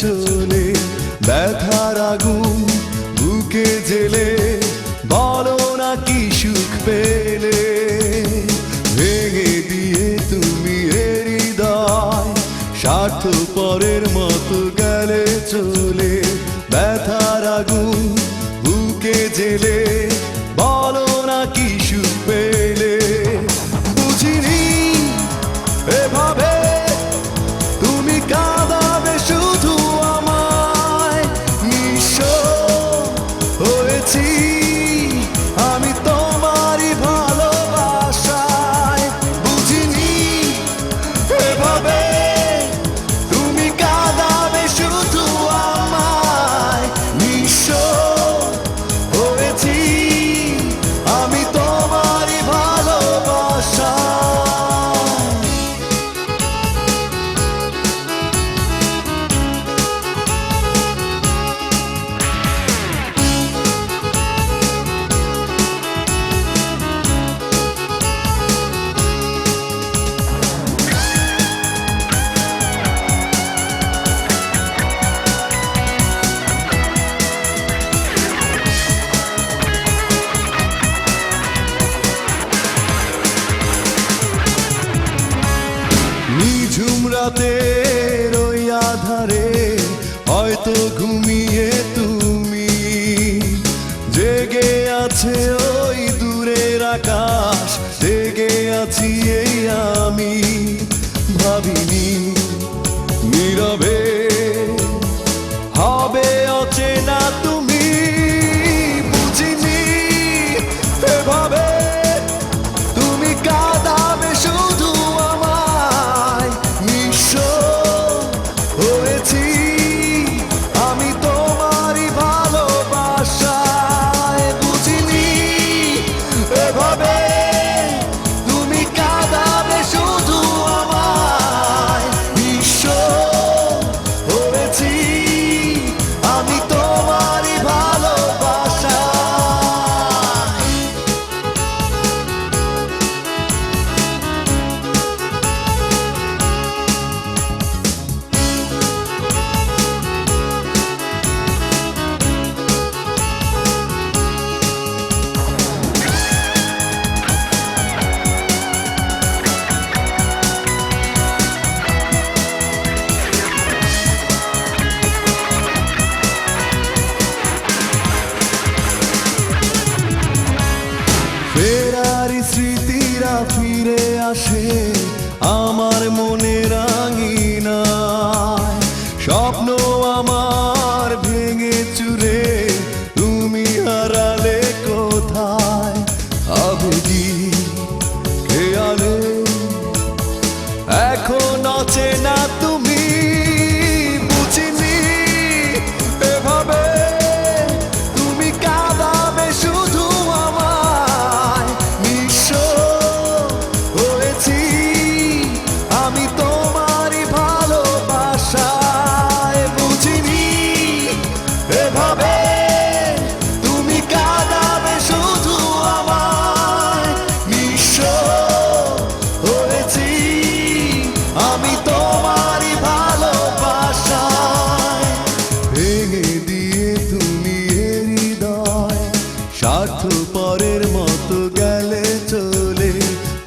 চলে, ব্যথার আগুন বুকে জেলে, বলো না কি সুখ পেলে? ভেঙে দিয়ে তুমি হৃদয় স্বার্থ পরের মতো গেলে চলে, ব্যথার আগুন বুকে জেলে রাতের ওই আধারে হয়তো ঘুমিয়ে তুমি। জেগে আছে ওই দূরের আকাশ, জেগে আছি এই আমি। ভাবিনি নীরবে স্বার্থ পরের মতো গেলে চলে।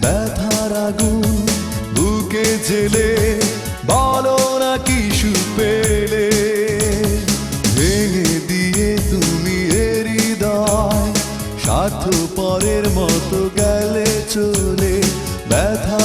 ব্যথার আগুন, বুকে জেলে বলো না কি পেলে। ভেঙে দিয়ে তুমি হৃদয়। স্বার্থ পরের মতো গেলে চলে। জেলে